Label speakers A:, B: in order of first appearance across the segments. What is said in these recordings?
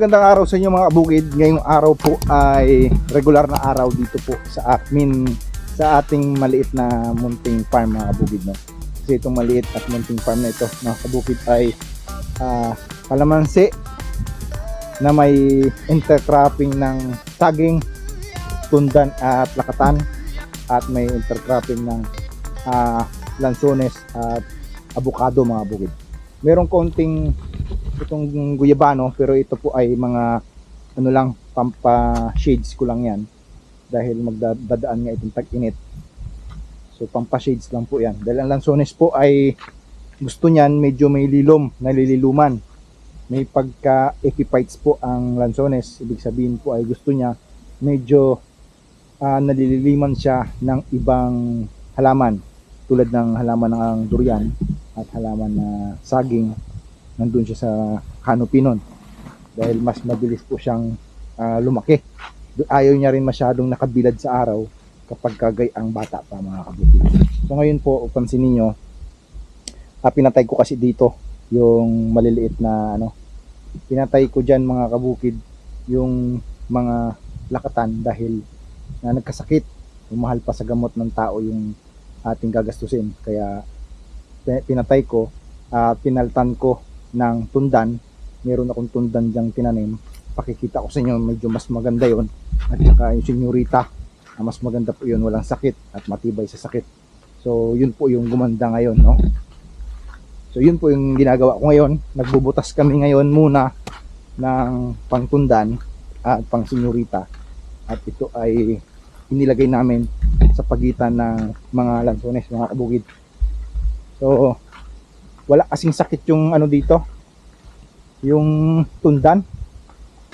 A: magandang araw sa inyo mga kabukid. Ngayong araw po ay regular na araw dito po sa amin sa ating maliit na munting farm mga kabukid. No? Kasi itong maliit at munting farm na ito mga kabukid ay ah, kalamansi na may intercropping ng saging, tundan at lakatan at may intercropping ng ah, lansones at abukado mga bukid. Merong konting itong guyabano pero ito po ay mga ano lang pampa shades ko lang yan. Dahil magdadaan nga itong tag-init. So pampa shades lang po yan. Dahil ang lansones po ay gusto niyan medyo may lilom nalililuman may pagka epiphytes po ang lansones. Ibig sabihin po ay gusto niya medyo ah, nalililiman siya ng ibang halaman. Tulad ng halaman ng durian at halaman na saging nandun siya sa canopy nun. Dahil mas mabilis po siyang ah, lumaki. Ayaw niya rin masyadong nakabilad sa araw kapag kagay ang bata pa mga kabukid so ngayon po pansin ninyo ah, pinatay ko kasi dito yung maliliit na ano pinatay ko dyan mga kabukid yung mga lakatan dahil na nagkasakit. Umahal pa sa gamot ng tao yung ating gagastusin. Kaya pi- pinatay ko at pinaltan ko ng tundan. Meron akong tundan diyang tinanim. Pakikita ko sa inyo, medyo mas maganda yon At saka yung senyorita, ah, mas maganda po yun, walang sakit at matibay sa sakit. So, yun po yung gumanda ngayon, no? So, yun po yung ginagawa ko ngayon. Nagbubutas kami ngayon muna ng pangtundan at pang senyorita. At ito ay inilagay namin sa pagitan ng mga lansones, mga kabukid. So, wala kasing sakit yung ano dito. Yung tundan.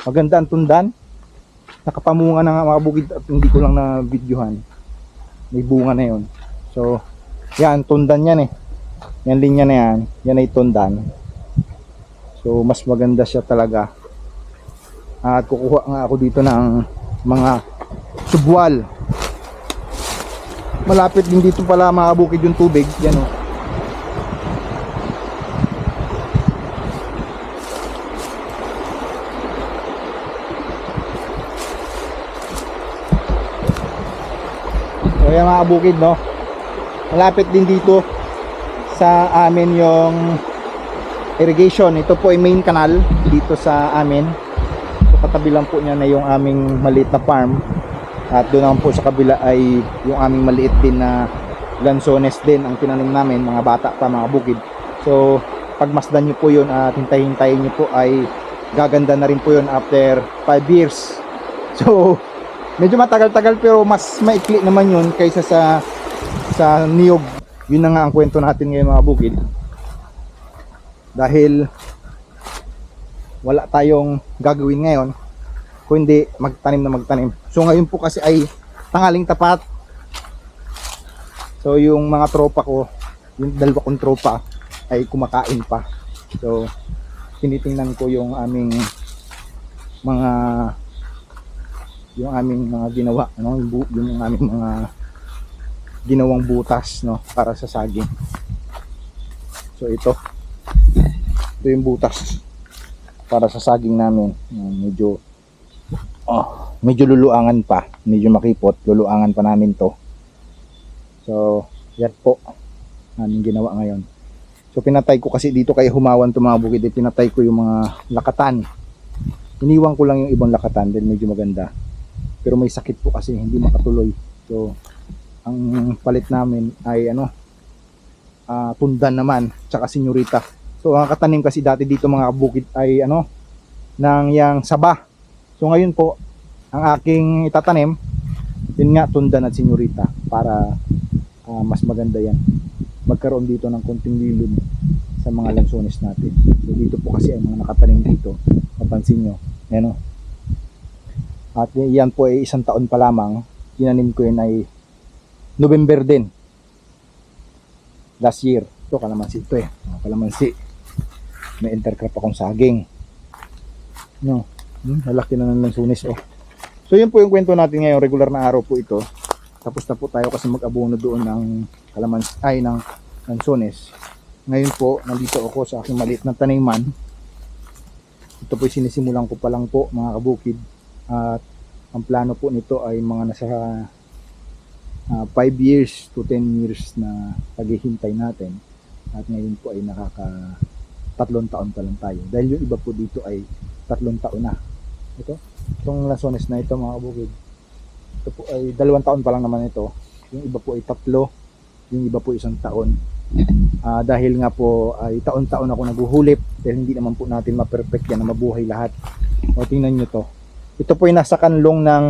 A: Maganda ang tundan. Nakapamunga na nga mga bukid at hindi ko lang na videohan. May bunga na yon so yan tundan yan eh. Yan linya na yan. Yan ay tundan. So mas maganda siya talaga. At kukuha nga ako dito ng mga subwal. Malapit din dito pala mga bukid yung tubig. Yan oh So yan mga bukid no. Malapit din dito sa amin yung irrigation. Ito po ay main canal dito sa amin. So katabi lang po niya na yung aming maliit na farm. At doon naman po sa kabila ay yung aming maliit din na lansones din ang tinanim namin, mga bata pa, mga bukid. So pagmasdan nyo po yun at hintay-hintayin nyo po ay gaganda na rin po yun after 5 years. So medyo matagal-tagal pero mas maikli naman yun kaysa sa sa niyog. Yun na nga ang kwento natin ngayon mga bukid. Dahil wala tayong gagawin ngayon kung hindi magtanim na magtanim. So ngayon po kasi ay tangaling tapat. So yung mga tropa ko yung dalawa kong tropa ay kumakain pa. So tinitingnan ko yung aming mga yung aming mga ginawa ano yung, yung aming mga ginawang butas no? Para sa saging. So ito. Ito yung butas para sa saging namin. Medyo oh, medyo luluangan pa. Medyo makipot. Luluangan pa namin to. So yan po aming ginawa ngayon. So pinatay ko kasi dito kaya humawan to mga bukid. Eh, pinatay ko yung mga lakatan. Iniwan ko lang yung ibang lakatan dahil medyo maganda pero may sakit po kasi hindi makatuloy. So ang palit namin ay ano ah, tundan naman tsaka senyorita. So ang katanim kasi dati dito mga bukid ay ano ng yang saba. So ngayon po ang aking itatanim yun nga tundan at senyorita para ah, mas maganda yan. Magkaroon dito ng konting lilom sa mga lansones natin. So dito po kasi ay mga nakatanim dito. Mapansin nyo ano at yan po ay isang taon pa lamang. Tinanim ko yun ay November din. Last year. Ito kalamansi ito eh. Kalamansi. May intercrop akong saging. No. Hmm, lalaki na ng lansunis oh. So yun po yung kwento natin ngayon. Regular na araw po ito. Tapos na po tayo kasi mag-abono doon ng kalamansi ay ng lansunis. Ngayon po, nandito ako sa aking maliit na taniman. ito po sinisimulan ko pa lang po mga kabukid at ang plano po nito ay mga nasa 5 years to 10 years na paghihintay natin. At ngayon po ay nakaka tatlong taon pa lang tayo. Dahil yung iba po dito ay tatlong taon na. Ito itong lasones na ito mga kabukid. Ito po ay dalawang taon pa lang naman ito. Yung iba po ay tatlo yung iba po isang taon. Ah, dahil nga po ay taon-taon ako naguhulip dahil hindi naman po natin ma-perfect yan na mabuhay lahat. O tingnan nyo to ito po ay nasa kanlong ng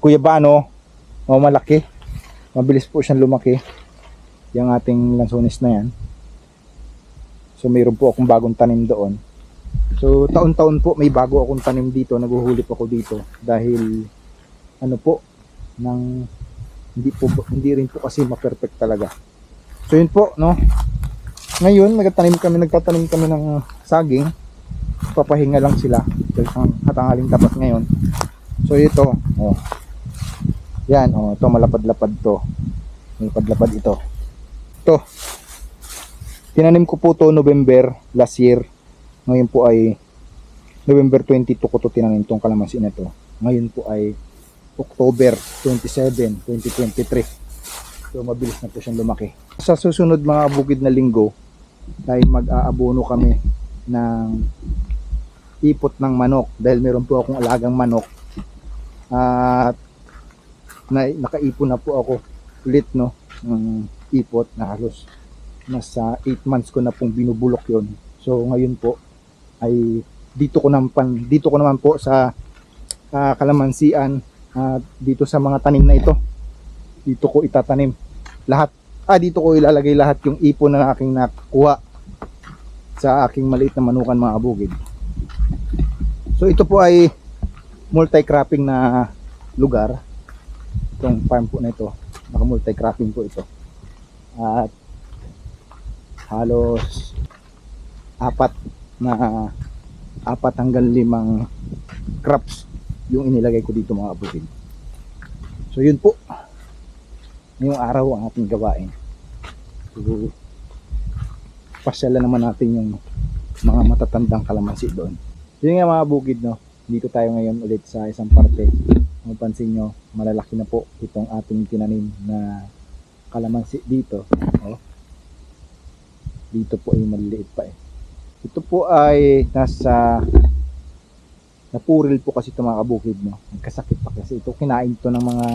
A: Cuyabano o malaki. Mabilis po siyang lumaki. Yung ating lansones na yan. So mayroon po akong bagong tanim doon. So taon-taon po may bago akong tanim dito. Naguhulip ako dito. Dahil ano po ng hindi po hindi rin po kasi ma-perfect talaga. So yun po, no. Ngayon, nagtatanim kami, nagtatanim kami ng saging. Papahinga lang sila dahil ang hatangaling tapat ngayon. So ito, oh. Yan, oh, ito malapad-lapad to. Malapad-lapad ito. Ito. Tinanim ko po to November last year. Ngayon po ay November 22 ko to tinanim tong kalamansi na to. Ngayon po ay October 27, 2023. So mabilis na po siyang lumaki. Sa susunod mga bukid na linggo, ay mag-aabono kami ng ipot ng manok dahil meron po akong alagang manok. At na, nakaipon na po ako ulit no ng ipot na halos nasa 8 months ko na pong binubulok yon. So ngayon po ay dito ko naman dito ko naman po sa ah, kalamansian at dito sa mga tanim na ito dito ko itatanim lahat ah dito ko ilalagay lahat yung ipon na aking nakuha sa aking maliit na manukan mga kabugid so ito po ay multi-cropping na lugar. Itong farm po na ito. Naka multi-cropping po ito. At halos apat na apat hanggang limang crops yung inilagay ko dito mga kabugid so yun po. Ngayong araw ang ating gawain. So, pasyalan naman natin yung mga matatandang kalamansi doon. Yun nga mga bukid, no? Dito tayo ngayon ulit sa isang parte. Kung pansin nyo, malalaki na po itong ating tinanim na kalamansi dito. Oh. Dito po ay maliliit pa eh. Ito po ay nasa napuril po kasi ito mga kabukid, no? Nagkasakit pa kasi ito. Kinain to ng mga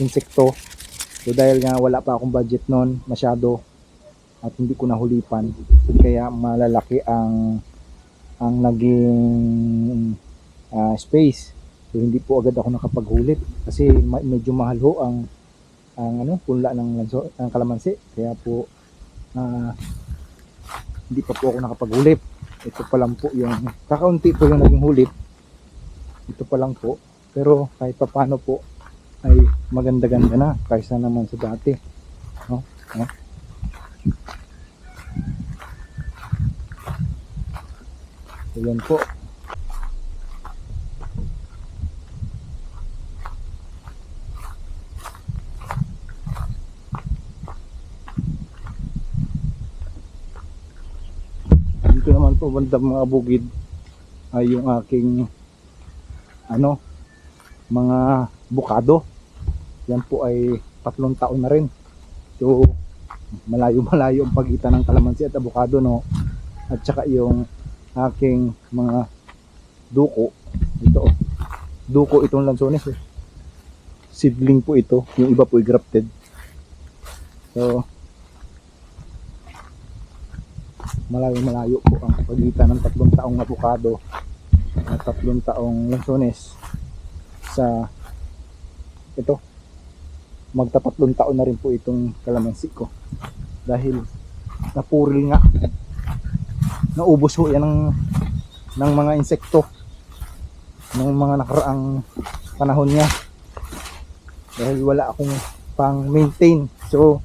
A: insekto So dahil nga wala pa akong budget noon masyado at hindi ko nahulipan kaya malalaki ang ang naging ah, space. So hindi po agad ako nakapaghulit kasi ma- medyo mahal ho ang ang ano punla ng lanso, ang kalamansi kaya po ah, hindi pa po ako nakapaghulit. Ito pa lang po yung kakaunti po yung naging hulit. Ito pa lang po pero kahit pa paano po ay maganda-ganda na kaysa naman sa dati. No? No? So, yan po. Dito naman po banda mga bugid ay yung aking ano mga bukado. Yan po ay tatlong taon na rin. So malayo malayo ang pagitan ng kalamansi at abukado no? At saka yung aking mga duko. Ito oh. duko itong lansones eh. seedling po ito. Yung iba po ay grafted. So malayo malayo po ang pagitan ng tatlong taong abukado at tatlong taong lansones sa ito. Magtatatlong taon na rin po itong kalamansi ko. Dahil napuril nga naubos ho yan ng, ng mga insekto. Ng mga nakaraang panahon niya. Dahil wala akong pang maintain so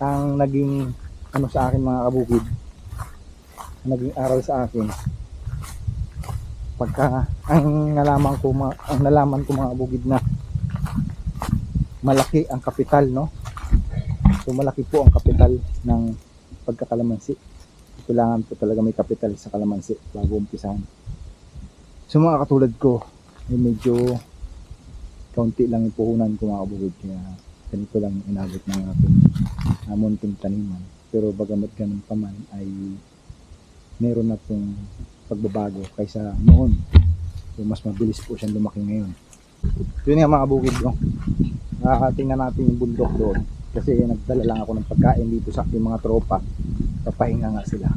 A: ang naging ano sa akin mga kabukid naging aral sa akin pagka ang nalaman ko ma- ang nalaman ko mga bukid na malaki ang kapital no? So malaki po ang kapital ng pagkakalamansi kailangan po talaga may kapital sa kalamansi bago umpisahan. So mga katulad ko, ay medyo kaunti lang yung puhunan ko mga kabukid kaya ganito lang inabot ng aking uh, munting taniman. Pero bagamat ganun pa man ay meron na pong pagbabago kaysa noon. So mas mabilis po siyang lumaki ngayon. Yun nga mga bukid no. Nakakatingnan natin yung bundok doon kasi nagdala lang ako ng pagkain dito sa aking mga tropa. Papahinga nga sila.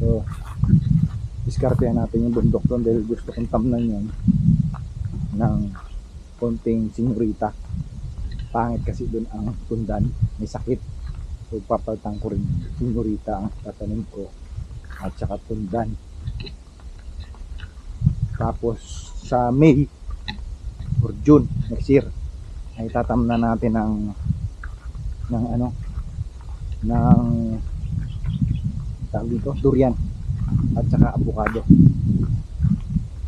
A: So, diskartehan natin yung bundok doon dahil gusto kong tamnan yun ng konting sinurita. Pangit kasi doon ang tundan, may sakit. So, papaltang ko rin sinurita ang tatanim ko at saka tundan. Tapos sa May or June next year ay tatamnan natin ng ng ano ng tawag dito durian at saka avocado.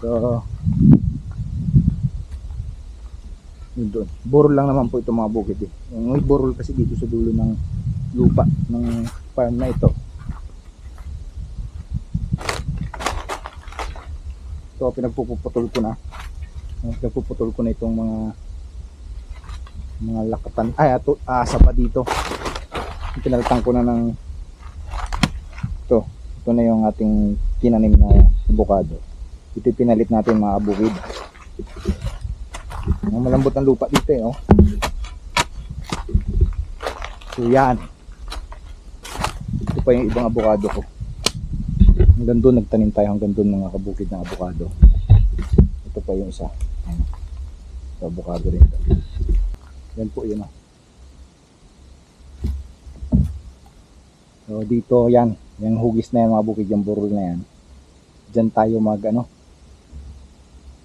A: So yun doon. Borol lang naman po ito mga bukid eh. Yung may borol kasi dito sa dulo ng lupa ng farm na ito. So pinagpuputol ko na. Pinagpuputol ko na itong mga mga lakatan. Ay ato asa pa dito pinaltang ko na ng ito ito na yung ating tinanim na avocado ito pinalit natin mga bukid ang malambot ang lupa dito eh oh. so yan. Ito pa yung ibang avocado ko. Hanggang doon nagtanim tayo hanggang doon mga kabukid ng avocado ito pa yung isa. Ito, avocado rin. Yan po yun oh. So dito yan, yung hugis na yan mga bukid, yung burol na yan. Diyan tayo mag ano,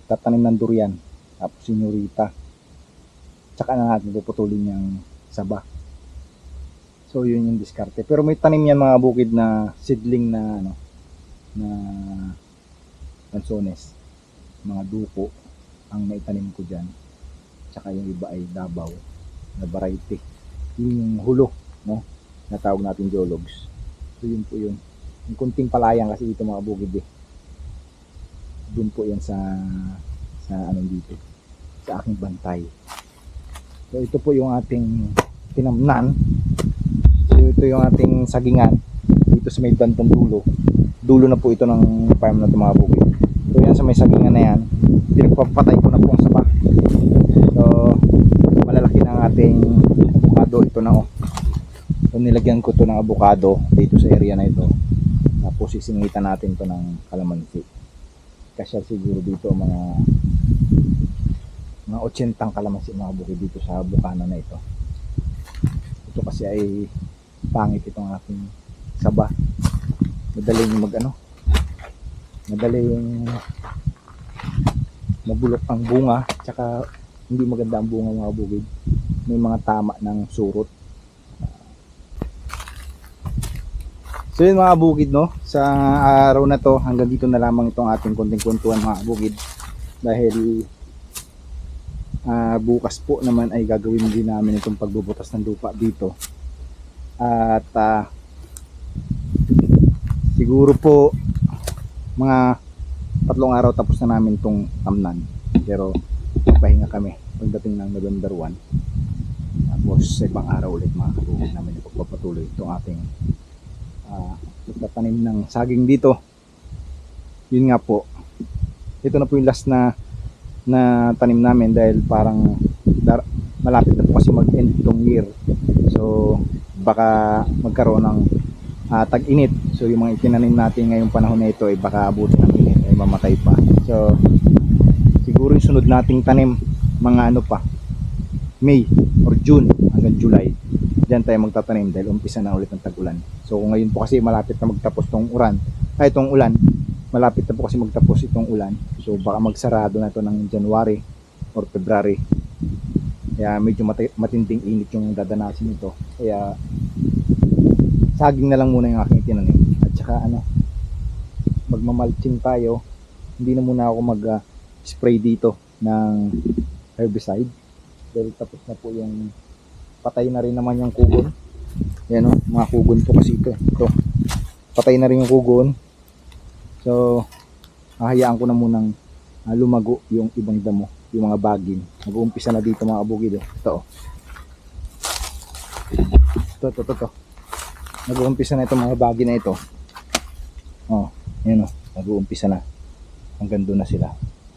A: tatanim ng durian, tapos sinurita. Tsaka na natin puputulin yung saba. So yun yung diskarte. Pero may tanim yan mga bukid na seedling na ano, na lansones, mga duko ang naitanim ko dyan. Tsaka yung iba ay dabaw na variety. Yun yung hulo, no? Na tawag natin geologs. So yun po yun. Yung kunting palayang kasi dito mga bukid eh. Doon po yan sa sa anong dito. Sa aking bantay. So ito po yung ating tinamnan. So ito yung ating sagingan. Dito sa may bandang dulo. Dulo na po ito ng farm na bukid. So yan sa may sagingan na yan. Pinagpapatay ko na po ang sapa. So malalaki na ang ating avocado. Ito na oh. So nilagyan ko to ng avocado dito sa area na ito. Tapos sisingitan natin to ng kalamansi. Kasi siguro dito mga mga 80 kalamansi mga bukid dito sa bukana na ito. Ito kasi ay pangit itong aking saba. Madaling mag ano? Madaling mabulok ang bunga tsaka hindi maganda ang bunga mga bukid. May mga tama ng surot So yun mga bukid no, sa araw na to hanggang dito na lamang itong ating konting kwentuhan mga bukid dahil ah, bukas po naman ay gagawin din namin itong pagbubutas ng lupa dito. At ah, siguro po mga tatlong araw tapos na namin itong tamnan. Pero pahinga kami pagdating ng November 1 tapos sa ibang araw ulit mga kabukid namin ipagpapatuloy itong ating uh, nagtatanim ng saging dito. Yun nga po. Ito na po yung last na na tanim namin dahil parang dar, malapit na po kasi mag end itong year. So baka magkaroon ng uh, tag-init. So yung mga itinanim natin ngayong panahon na ito ay baka abutin ng init ay mamatay pa. So siguro yung sunod nating tanim mga ano pa May or June hanggang July Diyan tayo magtatanim dahil umpisa na ulit ng tag-ulan. So kung ngayon po kasi malapit na magtapos tong uran, ay itong ulan, malapit na po kasi magtapos itong ulan. So baka magsarado na ito ng January or February. Kaya medyo mati- matinding init yung dadanasin nito. Kaya saging na lang muna yung aking tinanim. At saka ano, magmamalching tayo. Hindi na muna ako mag-spray dito ng herbicide. Dahil tapos na po yung patay na rin naman yung kugon. Yan o, mga kugon po kasi ito. Ito. patay na rin yung kugon. So, hahayaan ko na munang ah, lumago yung ibang damo, yung mga bagin. Nag-uumpisa na dito mga kabukid. Oh. Ito, oh. Ito, ito, ito, ito. Nag-uumpisa na itong mga bagin na ito. Oh, yun oh. Nag-uumpisa na. Hanggang doon na sila.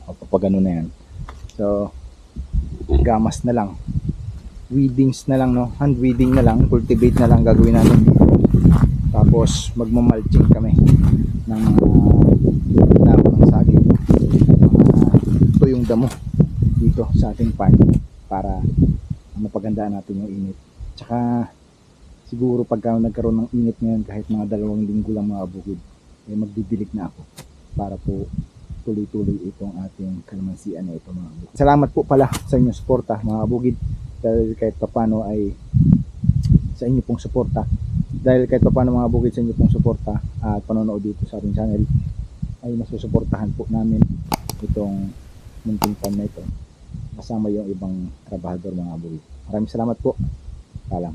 A: O, papagano na yan. So, gamas na lang. Weedings na lang, no? Hand weeding na lang. Cultivate na lang gagawin natin. Tapos, magmamalching kami ng mga damo ng saging. Mga tuyong damo dito sa ating farm para mapagandaan natin yung init. Tsaka, siguro pagka nagkaroon ng init ngayon kahit mga dalawang linggo lang mga bukid, eh magdidilig na ako para po tuloy-tuloy itong ating kalamansian na ito mga bukid. Salamat po pala sa inyong suporta mga bukid dahil kahit papano ay sa inyo pong suporta dahil kahit papano mga bukid sa inyo pong suporta at panonood dito sa ating channel ay masusuportahan po namin itong munting farm na ito kasama yung ibang trabahador mga bukid. Maraming salamat po. Paalam.